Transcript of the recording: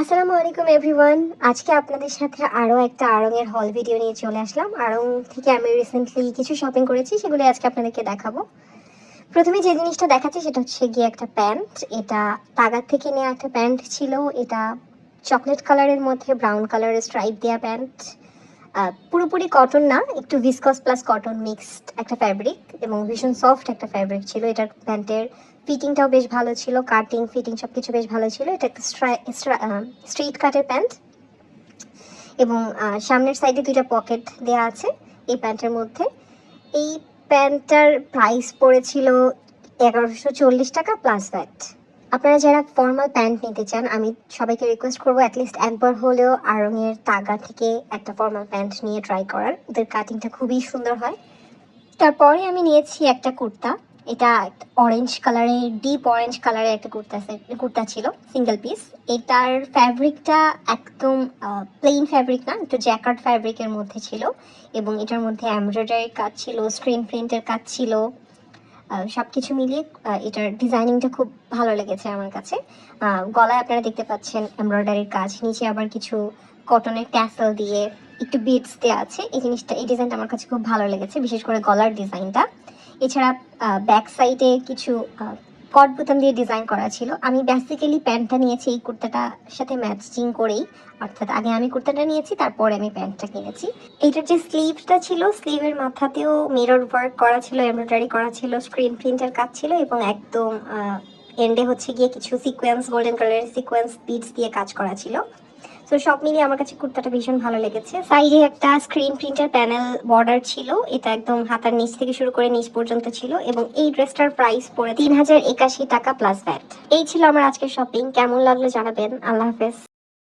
আসসালামু আলাইকুম এভরিওয়ান আজকে আপনাদের সাথে আরও একটা আড়ংয়ের হল ভিডিও নিয়ে চলে আসলাম। আড়ং থেকে আমি রিসেন্টলি কিছু শপিং করেছি সেগুলো আজকে আপনাদেরকে দেখাবো। প্রথমে যে জিনিসটা দেখাচ্ছি, সেটা হচ্ছে গিয়ে একটা প্যান্ট। এটা তাগার থেকে নেওয়া একটা প্যান্ট ছিল। এটা চকলেট কালারের মধ্যে ব্রাউন কালারের স্ট্রাইপ দেওয়া প্যান্ট। পুরোপুরি কটন না, একটু ভিসকস প্লাস কটন মিক্সড একটা ফ্যাব্রিক এবং ভীষণ সফট একটা ফ্যাব্রিক ছিল। এটার প্যান্টের ফিটিংটাও বেশ ভালো ছিল কাটিং ফিটিং সব কিছু বেশ ভালো ছিল। এটা একটা স্ট্রিট কাটের প্যান্ট এবং সামনের সাইডে দুইটা পকেট দেওয়া আছে এই প্যান্টের মধ্যে। এই প্যান্টটার প্রাইস পড়েছিল এগারোশো চল্লিশ টাকা প্লাস ভ্যাট আপনারা যারা ফর্মাল প্যান্ট নিতে চান, আমি সবাইকে রিকোয়েস্ট করব অ্যাটলিস্ট একবার হলেও আড়ংয়ের তাগা থেকে একটা ফর্মাল প্যান্ট নিয়ে ট্রাই করার। ওদের কাটিংটা খুবই সুন্দর হয়। তারপরে আমি নিয়েছি একটা কুর্তা। এটা অরেঞ্জ কালারের ডিপ অরেঞ্জ কালারের একটা কুর্তা কুর্তা ছিল সিঙ্গেল পিস এটার ফ্যাব্রিকটা একদম প্লেন ফ্যাব্রিক না, একটু জ্যাকার্ড ফ্যাব্রিকের মধ্যে ছিল। এবং এটার মধ্যে এমব্রয়ডারির কাজ ছিল স্ক্রিন প্রিন্টের কাজ ছিল। সব কিছু মিলিয়ে এটার ডিজাইনিংটা খুব ভালো লেগেছে আমার কাছে। গলায় আপনারা দেখতে পাচ্ছেন এমব্রয়ডারির কাজ, নিচে আবার কিছু কটনের ট্যাসেল দিয়ে একটু বিটস দেওয়া আছে। এই জিনিসটা, এই ডিজাইনটা আমার কাছে খুব ভালো লেগেছে, বিশেষ করে গলার ডিজাইনটা এছাড়া ব্যাক সাইডে কিছু কট বোতাম দিয়ে ডিজাইন করা ছিল। আমি বেসিক্যালি প্যান্টটা নিয়েছি, এই কুর্তাটার সাথে ম্যাচিং করেই। অর্থাৎ আগে আমি কুর্তাটা নিয়েছি, তারপরে আমি প্যান্টটা কিনেছি। এইটার যে স্লিভটা ছিল স্লিভের মাথাতেও মিরর ওয়ার্ক করা ছিল এমব্রয়ডারি করা ছিল স্ক্রিন প্রিন্টের কাজ ছিল এবং একদম এন্ডে হচ্ছে গিয়ে কিছু সিকোয়েন্স গোল্ডেন কালারের সিকোয়েন্স বিটস দিয়ে কাজ করা ছিল। তো সব মিলিয়ে আমার কাছে কুর্তাটা ভীষণ ভালো লেগেছে। সাইডে একটা স্ক্রিন প্রিন্টার প্যানেল বর্ডার ছিল। এটা একদম হাতার নিচ থেকে শুরু করে নিচ পর্যন্ত ছিল এবং এই ড্রেসটার প্রাইস পড়ে তিন হাজার একাশি টাকা প্লাস ব্যাট এই ছিল আমার আজকের শপিং কেমন লাগল জানাবেন। আল্লাহ হাফেজ।